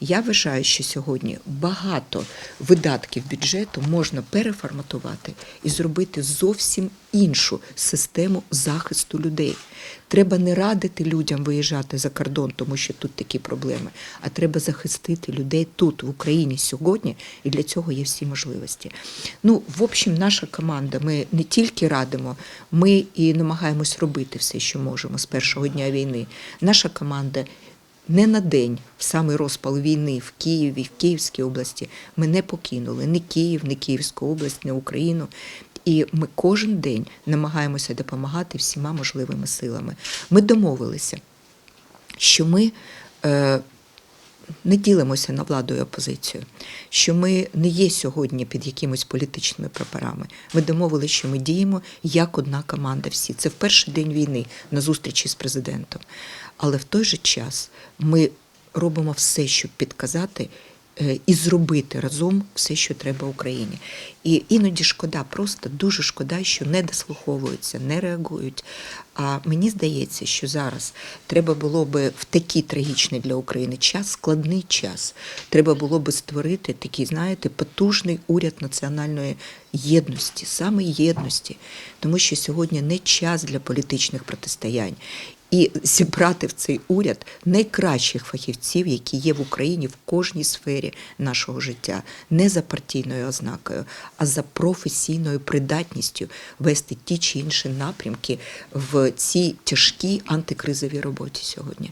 Я вважаю, що сьогодні багато видатків бюджету можна переформатувати і зробити зовсім іншу систему захисту людей. Треба не радити людям виїжджати за кордон, тому що тут такі проблеми, а треба захистити людей тут, в Україні сьогодні, і для цього є всі можливості. Ну, в общем, наша команда, ми не тільки радимо, ми і намагаємось робити все, що можемо з першого дня війни. Наша команда не на день, в самий розпал війни в Києві, в Київській області, ми не покинули ні Київ, ні Київську область, ні Україну. І ми кожен день намагаємося допомагати всіма можливими силами. Ми домовилися, що ми е, не ділимося на владу і опозицію, що ми не є сьогодні під якимись політичними прапорами. Ми домовилися, що ми діємо як одна команда. Всі це в перший день війни на зустрічі з президентом. Але в той же час ми робимо все, щоб підказати. е, І зробити разом все, що треба Україні. І іноді шкода, просто дуже шкода, що не дослуховуються, не реагують. А мені здається, що зараз треба було би в такий трагічний для України час, складний час, треба було би створити такий, знаєте, потужний уряд національної єдності, саме єдності, тому що сьогодні не час для політичних протистоянь. І зібрати в цей уряд найкращих фахівців, які є в Україні в кожній сфері нашого життя, не за партійною ознакою, а за професійною придатністю вести ті чи інші напрямки в цій тяжкій антикризовій роботі сьогодні.